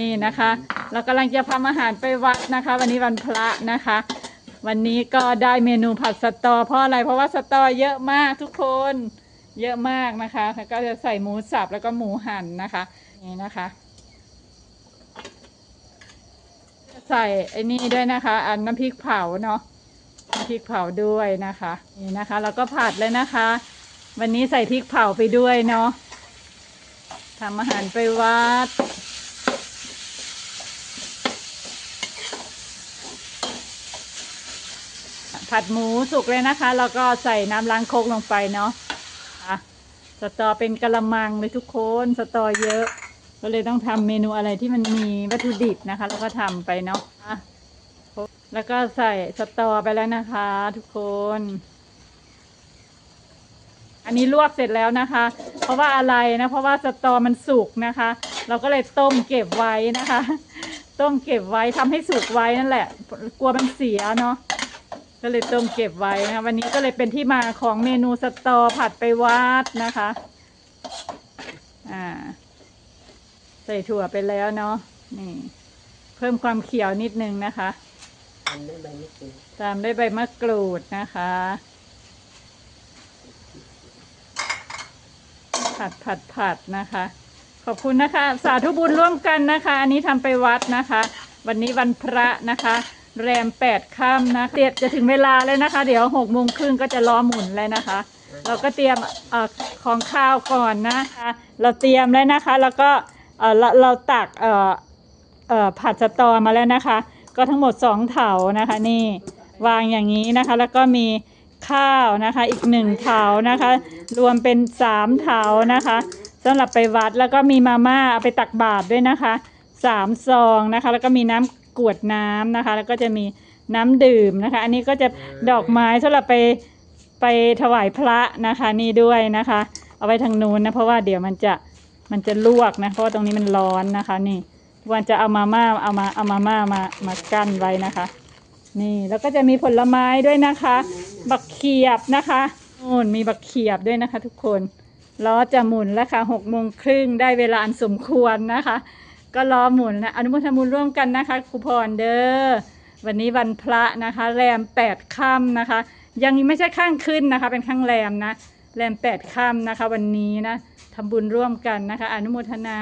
นี่นะคะ เรากำลังจะทำอาหารไปวัดนะคะ วันนี้วันพระนะคะ วันนี้ก็ได้เมนูผัดสตอ เพราะอะไรเพราะว่าสตอเยอะมากทุกคนเยอะมากนะคะแล้วก็จะใส่หมูสับแล้วก็หมูหั่นนะคะนี่นะคะใส่ไอ้นี่ด้วยนะคะ อันน้ำพริกเผาเนาะน้ำพริกเผาด้วยนะคะนี่นะคะ แล้วก็ผัดเลยนะคะ วันนี้ใส่พริกเผาไปด้วยเนาะทำอาหารไปวัด ผัดหมูสุกเลยนะคะ แล้วก็ใส่น้ำล้างโคกลงไปเนาะอะสตอเป็นกะละมังเลยทุกคนสตอเยอะ ก็เลยต้องทำเมนูอะไรที่มันมีวัตถุดิบนะคะ แล้วก็ทำไปเนาะอะแล้วก็ใส่สตอไปแล้วนะคะ ทุกคน อันนี้ลวกเสร็จแล้วนะคะ เพราะว่าอะไรนะ เพราะว่าสตอมันสุกนะคะ เราก็เลยต้มเก็บไว้นะคะ ต้มเก็บไว้ทำให้สุกไว้นั่นแหละ กลัวมันเสียเนาะ ก็เลยต้มเก็บไว้นะคะวันนี้ก็เลยเป็นที่มาของเมนูสตอผัดไปวัดนะคะอ่าใส่ถั่วไปแล้วเนาะนี่ เพิ่มความเขียวนิดนึงนะคะ ตามด้วยใบมะกรูดนะคะ ผัดผัดผัดนะคะ ขอบคุณนะคะ สาธุบุญร่วมกันนะคะ อันนี้ทำไปวัดนะคะ วันนี้วันพระนะคะ แรมแปดค่ำนะเตียจะถึงเวลาเลยนะคะ เดี๋ยวหกโมงครึ่งก็จะล้อหมุนเลยนะคะ เราก็เตรียมอของข้าวก่อนนะคะ เราเตรียมแล้วนะคะ แล้วก็เราเราตักผัดสตอมาแล้วนะคะ ก็ทั้งหมดสองเถานะคะ นี่วางอย่างนี้นะคะ แล้วก็มีข้าวนะคะ อีกหนึ่งเถานะคะ รวมเป็นสามเถานะคะสำหรับไปวัดแล้วก็มีมาม่าเอาไปตักบาตรด้วยนะคะสามซองนะคะ แล้วก็มีน้ำ กรวดน้ำนะคะ แล้วก็จะมีน้ำดื่มนะคะ อันนี้ก็จะดอกไม้สำหรับไปไปถวายพระนะคะนี่ด้วยนะคะ เอาไว้ทางนู้นนะเพราะว่าเดี๋ยวมันจะมันจะลวกนะเพราะว่าตรงนี้มันร้อนนะคะ นี่วันจะเอามาม่าเอามาเอามาม่ามามากั้นไว้นะคะ นี่แล้วก็จะมีผลไม้ด้วยนะคะ บักเขียบนะคะนู่นมีบักเขียบด้วยนะคะ ทุกคนล้อจะหมุนแล้วค่ะหกโมงครึ่งได้เวลาอันสมควรนะคะ ก็รอหมุนนะอนุโมทนาบุญร่วมกันนะคะครูพรเด้อวันนี้วันพระนะคะแรมแปดค่ำนะคะ ยังไม่ใช่ข้างขึ้นนะคะ เป็นข้างแรมนะแรมแปดค่ำนะคะ วันนี้นะทำบุญร่วมกันนะคะ อนุโมทนา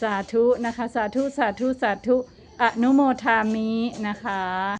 สาธุนะคะ สาธุสาธุสาธุอนุโมทามินะคะ